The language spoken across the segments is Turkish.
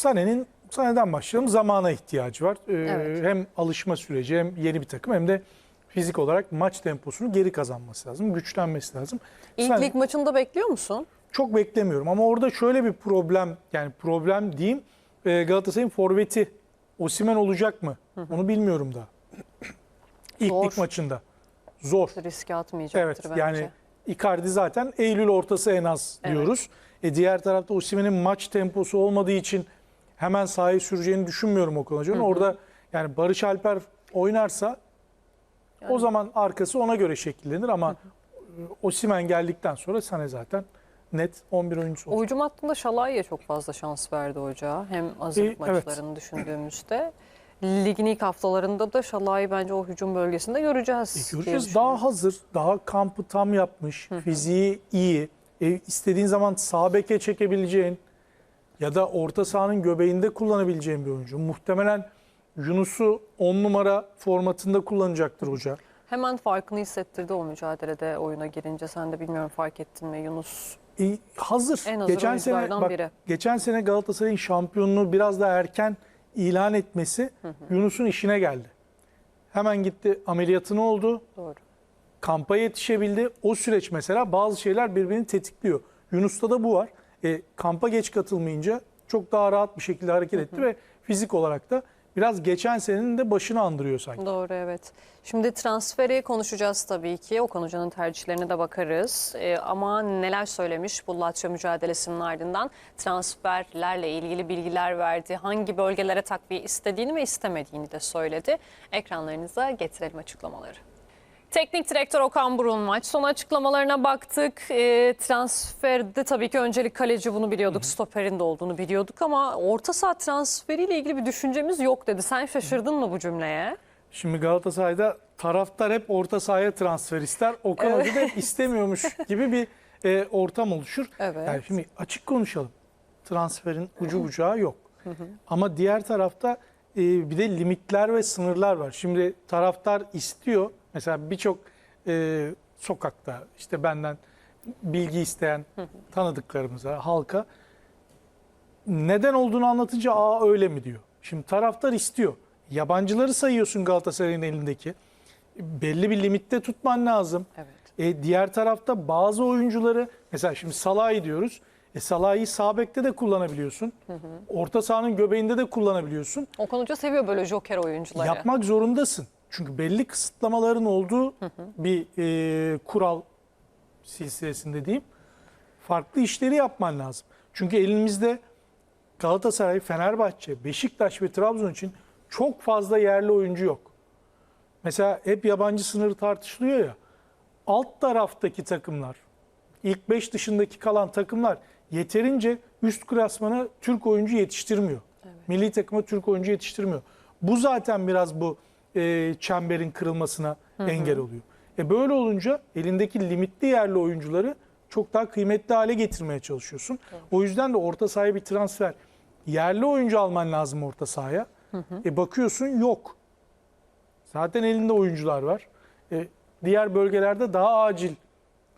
Sané'nin Sané'den başlayalım. Zamana ihtiyacı var. Ee, Evet. Hem alışma süreci hem yeni bir takım hem de fizik olarak maç temposunu geri kazanması lazım. Güçlenmesi lazım. İlk Sané- lig maçında bekliyor musun? çok beklemiyorum ama orada şöyle bir problem yani problem diyeyim e, Galatasaray'ın forveti Osimen olacak mı? Onu bilmiyorum da. İlk Zor. lig maçında. Zor. Riske atmayacaktır Evet bence. yani Icardi zaten Eylül ortası en az Evet. diyoruz. E diğer tarafta Osimhen'in maç temposu olmadığı için hemen sahaya süreceğini düşünmüyorum Okan Hoca'nın. Orada yani Barış Alper oynarsa o zaman arkası ona göre şekillenir ama Osimhen geldikten sonra Sané zaten net 11 oyuncusu olacak. Hücum hattında Şalay'ya çok fazla şans verdi hoca. Hem hazırlık İyi, evet. maçlarını düşündüğümüzde. Ligin ilk haftalarında da Şalay'ı bence o hücum bölgesinde göreceğiz. E, göreceğiz. Daha hazır, daha kampı tam yapmış, fiziği iyi. E, istediğin zaman sağ beke çekebileceğin ya da orta sahanın göbeğinde kullanabileceğin bir oyuncu. Muhtemelen Yunus'u 10 numara formatında kullanacaktır hoca. Hemen farkını hissettirdi o mücadelede oyuna girince. Sen de bilmiyorum fark ettin mi Yunus? E, hazır. En hazır geçen sene bak, biri. geçen sene Galatasaray'ın şampiyonluğu biraz da erken ilan etmesi Yunus'un işine geldi. Hemen gitti ameliyatını oldu. Doğru. kampa yetişebildi. O süreç mesela bazı şeyler birbirini tetikliyor. Yunus'ta da bu var. E, kampa geç katılmayınca çok daha rahat bir şekilde hareket etti ve fizik olarak da biraz geçen senenin de başını andırıyor sanki. Doğru evet. Şimdi transferi konuşacağız tabii ki. Okan Hoca'nın tercihlerine de bakarız. Ee, ama neler söylemiş bu Lazio mücadelesinin ardından transferlerle ilgili bilgiler verdi. Hangi bölgelere takviye istediğini ve istemediğini de söyledi. Ekranlarınıza getirelim açıklamaları. Teknik direktör Okan Burun maç son açıklamalarına baktık. E, transferde tabii ki öncelik kaleci bunu biliyorduk. Stoperin de olduğunu biliyorduk ama orta saha transferiyle ilgili bir düşüncemiz yok dedi. Sen şaşırdın mı bu cümleye? Şimdi Galatasaray'da taraftar hep orta sahaya transfer ister. Okan Evet. Hoca da istemiyormuş gibi bir e, ortam oluşur. Evet. Yani şimdi açık konuşalım. Transferin ucu bucağı yok. Ama diğer tarafta e, bir de limitler ve sınırlar var. Şimdi taraftar istiyor. Mesela birçok e, sokakta işte benden bilgi isteyen tanıdıklarımıza, halka neden olduğunu anlatınca aa öyle mi diyor. Şimdi taraftar istiyor. Yabancıları sayıyorsun Galatasaray'ın elindeki. Belli bir limitte tutman lazım. Evet. E, diğer tarafta bazı oyuncuları mesela şimdi Salah'ı diyoruz. E, Salah'ı sağ bekte de kullanabiliyorsun. Orta sahanın göbeğinde de kullanabiliyorsun. Okan Hoca seviyor böyle joker oyuncuları. Yapmak zorundasın. Çünkü belli kısıtlamaların olduğu bir e, kural silsilesinde diyeyim. Farklı işleri yapman lazım. Çünkü elimizde Galatasaray, Fenerbahçe, Beşiktaş ve Trabzon için çok fazla yerli oyuncu yok. Mesela hep yabancı sınırı tartışılıyor ya. Alt taraftaki takımlar, ilk 5 dışındaki kalan takımlar yeterince üst klasmana Türk oyuncu yetiştirmiyor. Milli takıma Türk oyuncu yetiştirmiyor. Bu zaten biraz bu e, çemberin kırılmasına engel oluyor. E böyle olunca elindeki limitli yerli oyuncuları çok daha kıymetli hale getirmeye çalışıyorsun. O yüzden de orta sahaya bir transfer. Yerli oyuncu alman lazım orta sahaya. E bakıyorsun yok. Zaten elinde oyuncular var. E, diğer bölgelerde daha acil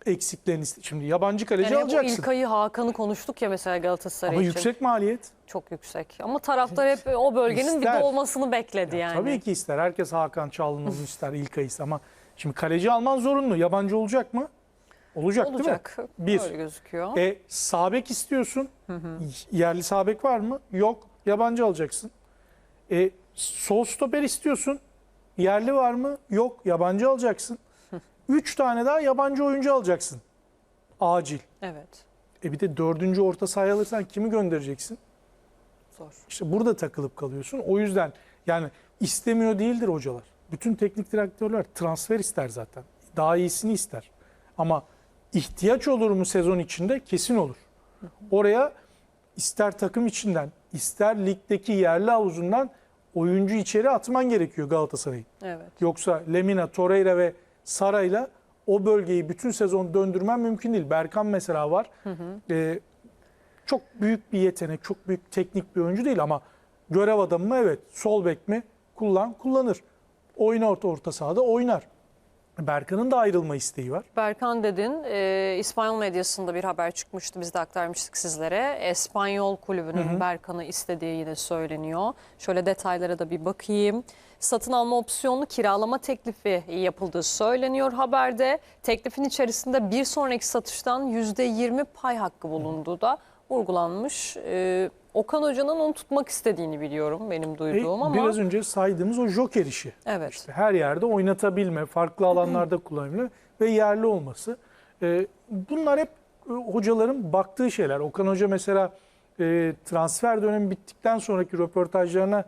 eksiklerini Şimdi yabancı kaleci Yani alacaksın. İlkay'ı Hakan'ı konuştuk ya mesela Galatasaray Ama için. yüksek maliyet. Çok yüksek. Ama taraftar hep o bölgenin bir İster. de olmasını bekledi yani. Tabii ki ister. Herkes Hakan Çalhanoğlu'nu ister, İlkay'ı ister ama şimdi kaleci alman zorunlu. Yabancı olacak mı? Olacak, Olacak. değil mi? Bir. Öyle gözüküyor. E, sağ bek istiyorsun. Yerli sağ bek var mı? Yok. Yabancı alacaksın. E, sol stoper istiyorsun. Yerli var mı? Yok. Yabancı alacaksın. Üç tane daha yabancı oyuncu alacaksın. Acil. Evet. E bir de dördüncü orta sahaya alırsan kimi göndereceksin? Zor. İşte burada takılıp kalıyorsun. O yüzden yani istemiyor değildir hocalar. Bütün teknik direktörler transfer ister zaten. Daha iyisini ister. Ama ihtiyaç olur mu sezon içinde? Kesin olur. Oraya ister takım içinden, ister ligdeki yerli havuzundan oyuncu içeri atman gerekiyor Galatasaray'ın. Evet. Yoksa Lemina, Torreira ve Sara'yla o bölgeyi bütün sezon döndürmen mümkün değil. Berkan mesela var. Ee, çok büyük bir yetenek, çok büyük teknik bir oyuncu değil ama görev adamı mı? Evet. Sol bek mi? Kullan, kullanır. Oyna orta, orta sahada oynar. Berkan'ın da ayrılma isteği var. Berkan dedin, e, İspanyol medyasında bir haber çıkmıştı, biz de aktarmıştık sizlere. Espanyol kulübünün Berkan'ı istediği yine söyleniyor. Şöyle detaylara da bir bakayım. Satın alma opsiyonlu kiralama teklifi yapıldığı söyleniyor haberde. Teklifin içerisinde bir sonraki satıştan %20 pay hakkı bulunduğu da vurgulanmış. E, Okan Hoca'nın onu tutmak istediğini biliyorum benim E, duyduğum ama. Biraz önce saydığımız o joker işi. Evet. İşte her yerde oynatabilme, farklı alanlarda kullanabilme ve yerli olması. Ee, bunlar hep e, hocaların baktığı şeyler. Okan Hoca mesela e, transfer dönemi bittikten sonraki röportajlarına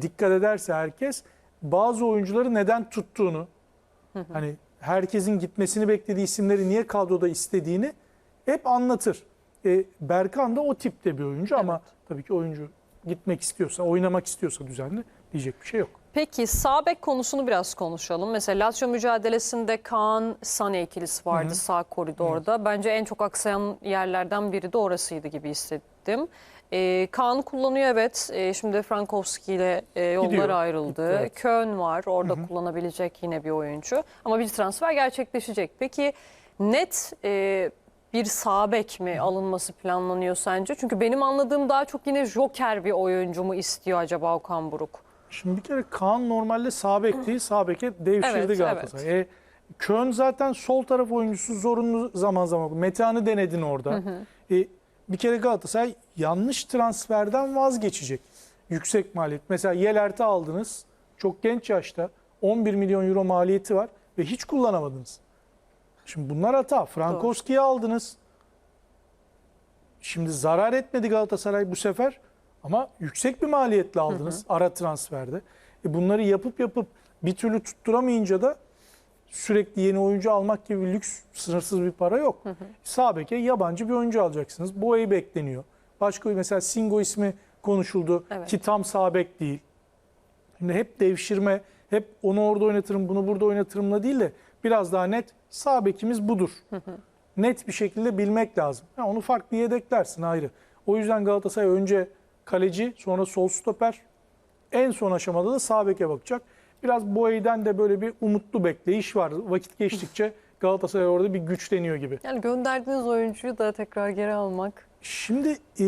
dikkat ederse herkes bazı oyuncuları neden tuttuğunu, hani herkesin gitmesini beklediği isimleri niye kadroda istediğini hep anlatır. E, Berkan da o tipte bir oyuncu ama tabii ki oyuncu gitmek istiyorsa, oynamak istiyorsa düzenli diyecek bir şey yok. Peki sağ bek konusunu biraz konuşalım. Mesela Lazio mücadelesinde Kaan Sane ikilisi vardı sağ koridorda. Bence en çok aksayan yerlerden biri de orasıydı gibi hissettim. Ee, Kaan kullanıyor evet. Ee, şimdi Frankowski ile e, yollar Gidiyor. ayrıldı. Evet. Köln var. Orada kullanabilecek yine bir oyuncu. Ama bir transfer gerçekleşecek. Peki net e, bir sağ bek mi alınması planlanıyor sence? Çünkü benim anladığım daha çok yine joker bir oyuncu mu istiyor acaba Okan Buruk? Şimdi bir kere Kaan normalde sağ bek değil, sağ beke devşirdi Evet, Galatasaray. E, Köln zaten sol taraf oyuncusu zorunlu zaman zaman. Metehan'ı denedin orada. E, bir kere Galatasaray yanlış transferden vazgeçecek. Yüksek maliyet. Mesela Yelert'i aldınız. Çok genç yaşta. 11 milyon euro maliyeti var ve hiç kullanamadınız. Şimdi bunlar hata. Frankowski'yi aldınız. Şimdi zarar etmedi Galatasaray bu sefer ama yüksek bir maliyetle aldınız ara transferde. E bunları yapıp yapıp bir türlü tutturamayınca da sürekli yeni oyuncu almak gibi bir lüks sınırsız bir para yok. Sağ beke yabancı bir oyuncu alacaksınız. Bu ayı bekleniyor. Başka mesela Singo ismi konuşuldu Evet. ki tam sağ bek değil. Şimdi hep devşirme, hep onu orada oynatırım, bunu burada oynatırımla değil de biraz daha net sağ bekimiz budur. Net bir şekilde bilmek lazım. Ha, onu farklı yedeklersin ayrı. O yüzden Galatasaray önce kaleci, sonra sol stoper, en son aşamada da sağ beke bakacak. Biraz Boye'den de böyle bir umutlu bekleyiş var. Vakit geçtikçe Galatasaray orada bir güçleniyor gibi. Yani gönderdiğiniz oyuncuyu da tekrar geri almak. Şimdi e,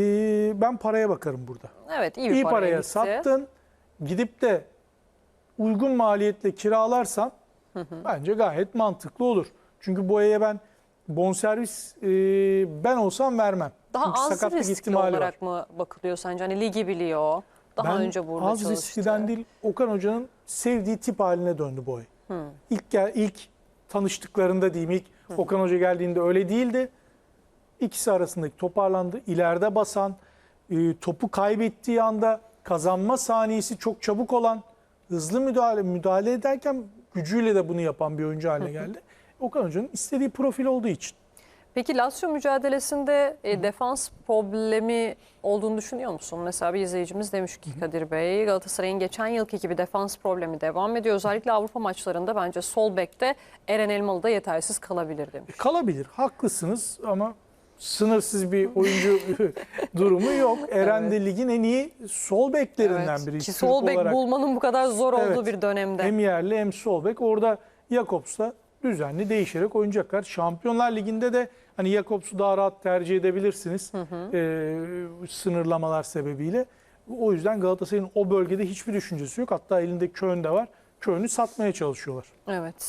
ben paraya bakarım burada. Evet iyi bir İyi paraya, paraya gitti. sattın. Gidip de uygun maliyetle kiralarsan bence gayet mantıklı olur. Çünkü Boya'ya ben bonservis e, ben olsam vermem. Daha Çünkü az sakatlık riskli ihtimali olarak var. mı bakılıyor sence? Hani ligi biliyor. Daha ben önce burada az çalıştı. riskiden değil Okan Hoca'nın sevdiği tip haline döndü Boy. İlk gel, ilk tanıştıklarında diyeyim ilk Okan Hoca geldiğinde öyle değildi. İkisi arasındaki toparlandı. İleride basan, e, topu kaybettiği anda kazanma saniyesi çok çabuk olan, hızlı müdahale müdahale ederken gücüyle de bunu yapan bir oyuncu haline geldi. Okan Hoca'nın istediği profil olduğu için. Peki Lazio mücadelesinde e, defans problemi olduğunu düşünüyor musun? Mesela bir izleyicimiz demiş ki Kadir Bey Galatasaray'ın geçen yılki gibi defans problemi devam ediyor. Özellikle Avrupa maçlarında bence sol bekte Eren Elmalı da yetersiz kalabilir demiş. Kalabilir, haklısınız ama sınırsız bir oyuncu durumu yok. Eren de ligin en iyi sol beklerinden Evet, biri. Ki sol bek olarak. bulmanın bu kadar zor Evet. olduğu bir dönemde. Hem yerli hem sol bek. Orada Jakobs da düzenli değişerek oynayacaklar. Şampiyonlar Ligi'nde de hani Jakobs'u daha rahat tercih edebilirsiniz. Ee, sınırlamalar sebebiyle. O yüzden Galatasaray'ın o bölgede hiçbir düşüncesi yok. Hatta elinde Köln de var. Köln'ü satmaya çalışıyorlar. Evet.